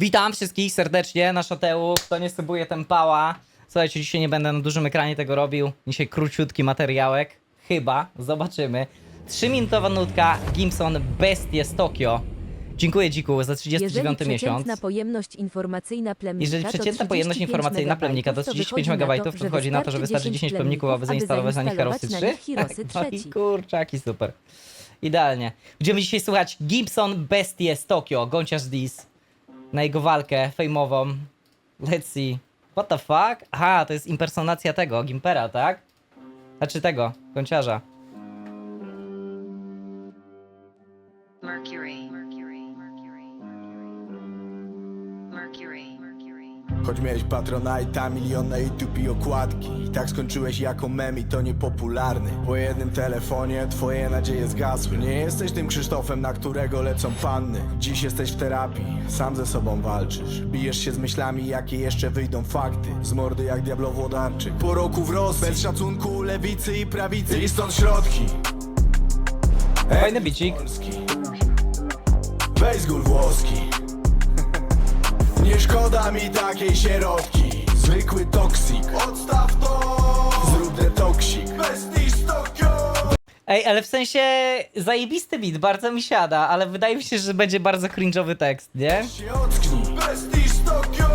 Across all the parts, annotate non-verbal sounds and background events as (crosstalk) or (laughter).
Witam wszystkich serdecznie na szateu. Kto nie subuje ten pała. Słuchajcie, dzisiaj nie będę na dużym ekranie tego robił. Dzisiaj króciutki materiałek. Chyba. Zobaczymy. 3-minutowa nutka Gimson Bestie z Tokio. Dziękuję Dziku za 39 Jeżeli miesiąc. przeciętna pojemność informacyjna plemnika Jeżeli to przeciętna 35 pojemność informacyjna plemnika to 35 MB, to wychodzi na to, że wystarczy 10 plemników, aby zainstalować na nich Herosy 3. Hirosy No i kurczaki, super. Idealnie. Będziemy dzisiaj słuchać Gibson Bestie z Tokio, Gąciarz Dis. Na jego walkę fejmową. Let's see. What the fuck? Aha, to jest impersonacja tego, Gimpera, tak? Znaczy tego. Mercury. Mercury. Choć miałeś Patronite'a, milion na YouTube i okładki. I tak skończyłeś jako mem i to niepopularny. Po jednym telefonie twoje nadzieje zgasły. Nie jesteś tym Krzysztofem, na którego lecą panny. Dziś jesteś w terapii, sam ze sobą walczysz. Bijesz się z myślami, jakie jeszcze wyjdą fakty. Z mordy jak diablowodarczyk Po roku w Rosji, bez szacunku lewicy i prawicy. I stąd środki. Fajny bicik. Polski. Weź z gór włoski Nie szkoda mi takiej sierotki. Zwykły toksik. Odstaw to. Zrób detoksik. Bez Tokio. Ej, ale w sensie zajebisty beat, bardzo mi siada, ale wydaje mi się, że będzie bardzo cringe'owy tekst, nie? się ocknij Bez Tokio.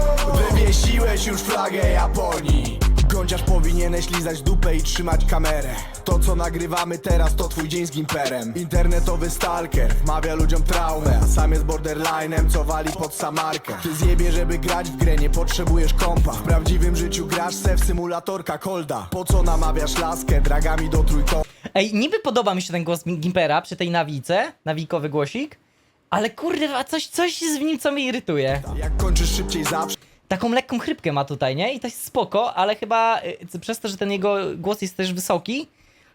Wywiesiłeś już flagę Japonii Gąciarz powinieneś lizać dupę i trzymać kamerę. To co nagrywamy teraz to twój dzień z gimperem. Internetowy stalker wmawia ludziom traumę A sam jest borderlinem co wali pod samarkę. Ty zjebie żeby grać w grę nie potrzebujesz kompa. W prawdziwym życiu grasz se w symulatorka kolda. Po co namawiasz laskę dragami do trójkąta Ej, niby podoba mi się ten głos Gimpera przy tej nawice, nawikowy głosik, ale kurwa, coś, coś jest w nim, co mnie irytuje. Jak kończysz szybciej zawsze Taką lekką chrypkę ma tutaj, nie? I to jest spoko, ale chyba y, przez to, że ten jego głos jest też wysoki,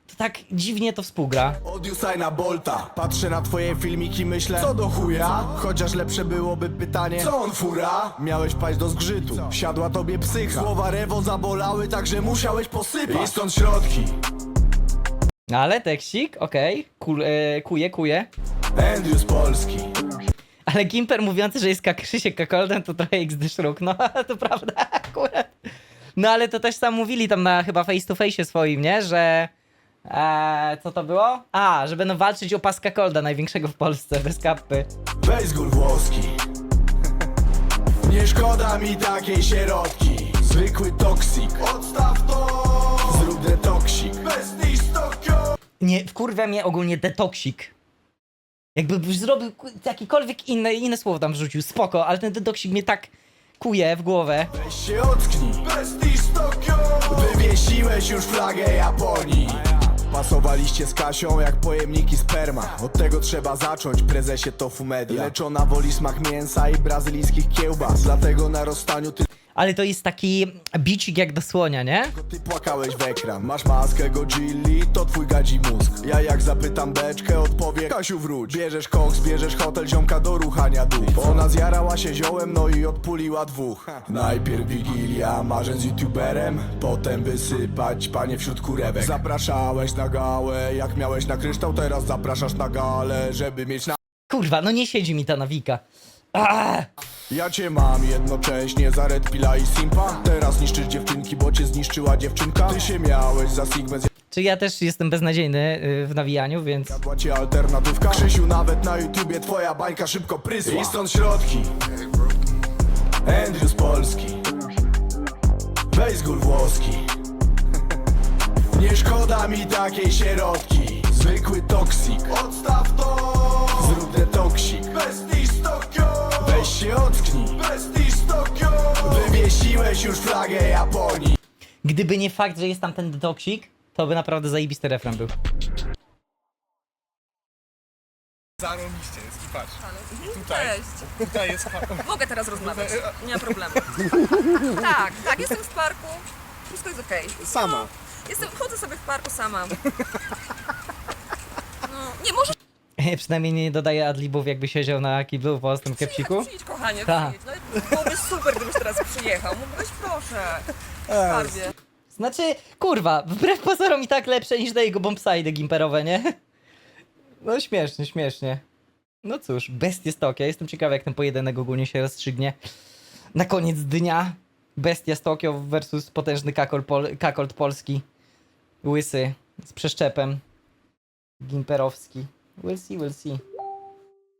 to tak dziwnie to współgra. Od Usaina Bolta Patrzę na twoje filmiki, myślę Co do chuja? Chociaż lepsze byłoby pytanie Co on fura? Miałeś paść do zgrzytu Siadła tobie psycha Słowa rewo zabolały, także musiałeś posypać I stąd środki Ale tekstik, okej, Kul- e, kuje, kuje. Andrew z Polski Ale Gimper mówiący, że jest jak Krzysiek Kakoldem, to trochę XD szruk. No, (laughs) to prawda, akurat. No, ale to też sam mówili tam na chyba face to face swoim, nie? Że... E, co to było? A, że będą walczyć o paska Kolda, największego w Polsce, bez kapy. Gór włoski Nie szkoda mi takiej sierotki Zwykły toksik Odstaw to Zrób detoksik Bez Tokio Nie, wkurwia mnie ogólnie detoksik. Jakby zrobił ku- jakiekolwiek inne, inne słowo tam wrzucił, spoko, ale ten detoksik mnie tak kuje w głowę. Weź się ocknij. Bez Tokio. Wywiesiłeś już flagę Japonii. Pasowaliście z Kasią jak pojemniki sperma. Od tego trzeba zacząć, prezesie Tofu Media. Leczona woli smak mięsa i brazylijskich kiełbas. Dlatego na rozstaniu ty, Ale to jest taki bicik jak do słonia, nie? ty płakałeś w ekran. Masz maskę Godzilli, to twój gadzi mózg. Ja jak zapytam beczkę, odpowie Kasiu wróć. Bierzesz koks, bierzesz hotel, ziomka do ruchania dup Ona zjarała się ziołem, no i odpuliła dwóch. Najpierw Wigilia, marzeń z youtuberem Potem wysypać panie wśród kurewek. Zapraszałeś na gałę, jak miałeś na kryształ Teraz zapraszasz na galę, żeby mieć na Kurwa, no nie siedzi mi ta nawika. Ah! Ja cię mam jednocześnie za Red Pilla i Simpa. Teraz niszczysz dziewczynki, bo cię zniszczyła dziewczynka. Ty się miałeś za Sigmę, Czy ja też jestem beznadziejny y, w nawijaniu, więc... Jadła cię alternatywka. Krzysiu nawet na YouTubie twoja bańka szybko prysła I stąd środki. Andrew z Polski. Weź z gór włoski. Nie szkoda mi takiej sierotki. Zwykły toksik. Odstaw to się ocknij Bez Tokio Wywiesiłeś już flagę Japonii Gdyby nie fakt, że jest tam ten detoksik, to by naprawdę zajebisty refren był. Zarobiście jest i patrz. Tutaj, Cześć. tutaj jest (laughs) Mogę teraz rozmawiać. Nie ma problemu. (laughs) Tak, tak, jestem w parku. Wszystko jest okej. sama. Jestem, chodzę sobie w parku sama. No, nie, może (laughs) Przynajmniej nie dodaje adlibów, jakby siedział na kiblu po tym kepsiku. przyjdź, kochanie, Tak. przyjdź. No, byłoby super, gdybyś teraz przyjechał. Mógłbyś, proszę. Skarbie. Znaczy, kurwa, wbrew pozorom i tak lepsze niż te jego bombside gimperowe, nie? (laughs) No śmiesznie, śmiesznie. No cóż, bestie z Tokio. Jestem ciekawy, jak ten pojedynek ogólnie się rozstrzygnie. Na koniec dnia bestia z Tokio versus potężny kakol pol kakolt polski. Łysy z przeszczepem. Gimperowski. We'll see, we'll see.